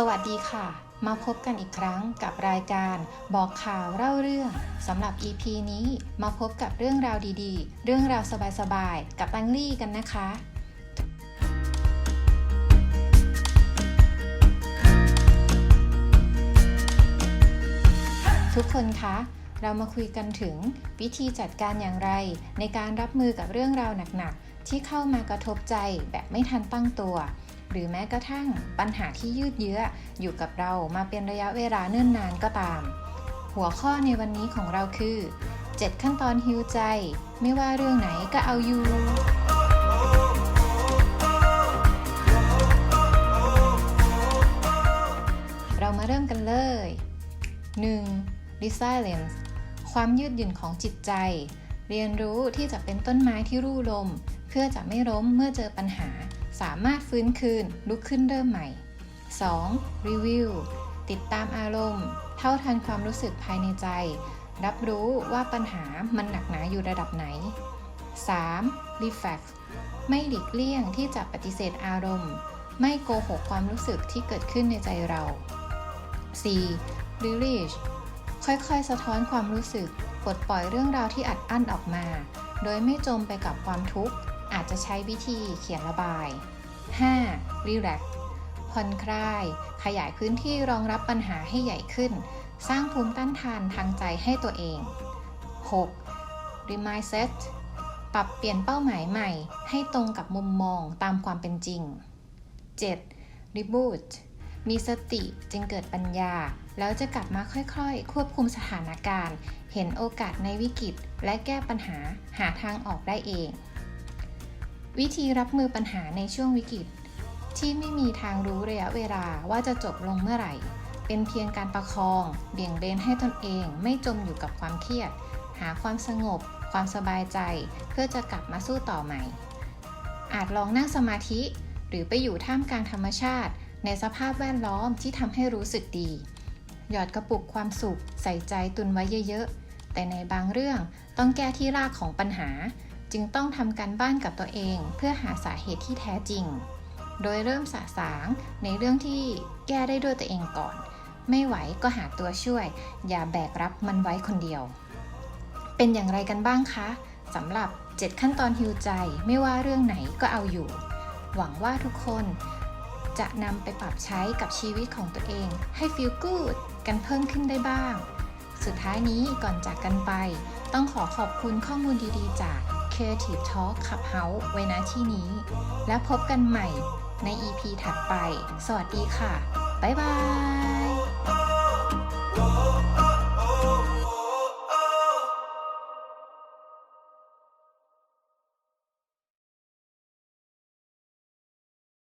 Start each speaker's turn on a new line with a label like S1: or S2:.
S1: สวัสดีค่ะ มาพบกันอีกครั้งกับรายการบอกข่าวเล่าเรื่องสำหรับ EP นี้มาพบกับเรื่องราวดีๆ เรื่องราวสบายๆ กับตังลี่กันนะคะ ทุกคนคะเรามาคุยกันถึงวิธีจัดการอย่างไร ในการรับมือกับเรื่องราวหนักๆ ที่เข้ามากระทบใจแบบไม่ทันตั้งตัว หรือแม้กระทั่งปัญหาที่ยืดเยื้ออยู่กับเรามาเป็นระยะเวลาเนิ่นนานก็ตาม หัวข้อในวันนี้ของเราคือ 7 ขั้นตอนฮิวใจ ไม่ว่าเรื่องไหนก็เอาอยู่เรามาเริ่มกันเลย 1. resilience ความยืดหยุ่นของจิตใจ เรียนรู้ที่จะเป็นต้นไม้ที่รู่ลม เพื่อจะไม่ล้มเมื่อเจอปัญหา สามารถฟื้นคืนลุกขึ้นเริ่มใหม่ 2. review ติดตามอารมณ์ เท่าทันความรู้สึกภายในใจ รับรู้ว่าปัญหามันหนักหนาอยู่ระดับไหน 3. reflect ไม่หลีกเลี่ยงที่จะปฏิเสธอารมณ์ ไม่โกหกความรู้สึกที่เกิดขึ้นในใจเรา 4. release ค่อยๆ สะท้อนความรู้สึก ปลดปล่อยเรื่องราวที่อัดอั้นออกมา โดยไม่จมไปกับความทุกข์ อาจจะใช้วิธีเขียนระบาย 5. relax ผ่อนคลาย ขยายพื้นที่รองรับปัญหาให้ใหญ่ขึ้น สร้างภูมิต้านทานทางใจให้ตัวเอง 6. remindset ปรับเปลี่ยนเป้าหมายใหม่ ให้ตรงกับมุมมองตามความเป็นจริง 7. reboot มีสติจึงเกิดปัญญา แล้วจะกลับมาค่อยๆ ควบคุมสถานการณ์ เห็นโอกาสในวิกฤต และแก้ปัญหาหาทางออกได้เอง วิธีรับมือปัญหาในช่วงวิกฤต ที่ไม่มีทางรู้ระยะเวลาว่าจะจบลงเมื่อไหร่ เป็นเพียงการประคอง เบี่ยงเบนให้ตนเองไม่จมอยู่กับความเครียด หาความสงบ ความสบายใจ เพื่อจะกลับมาสู้ต่อใหม่ อาจลองนั่งสมาธิ หรือไปอยู่ท่ามกลางธรรมชาติ ในสภาพแวดล้อมที่ทำให้รู้สึกดี หยอดกระปุกความสุข ใส่ใจตุนไว้เยอะๆแต่ในบางเรื่องต้องแก้ที่รากของปัญหา จึงต้องทำการบ้านกับตัวเองเพื่อหาสาเหตุที่แท้จริง โดยเริ่มสะสางในเรื่องที่แก้ได้ด้วยตัวเองก่อน ไม่ไหวก็หาตัวช่วย อย่าแบกรับมันไว้คนเดียว เป็นอย่างไรกันบ้างคะสำหรับ 7 ขั้นตอนฮิวใจไม่ว่าเรื่องไหนก็เอาอยู่ หวังว่าทุกคนจะนำไปปรับใช้กับชีวิตของตัวเอง ให้ feel good กันเพิ่มขึ้นได้บ้าง สุดท้ายนี้ก่อนจากกันไป ต้องขอขอบคุณข้อมูลดีๆจาก Creative Talk Clubhouse ไว้ณที่นี้ แล้วพบกันใหม่ใน EP ถัดไป สวัสดีค่ะ บ๊ายบาย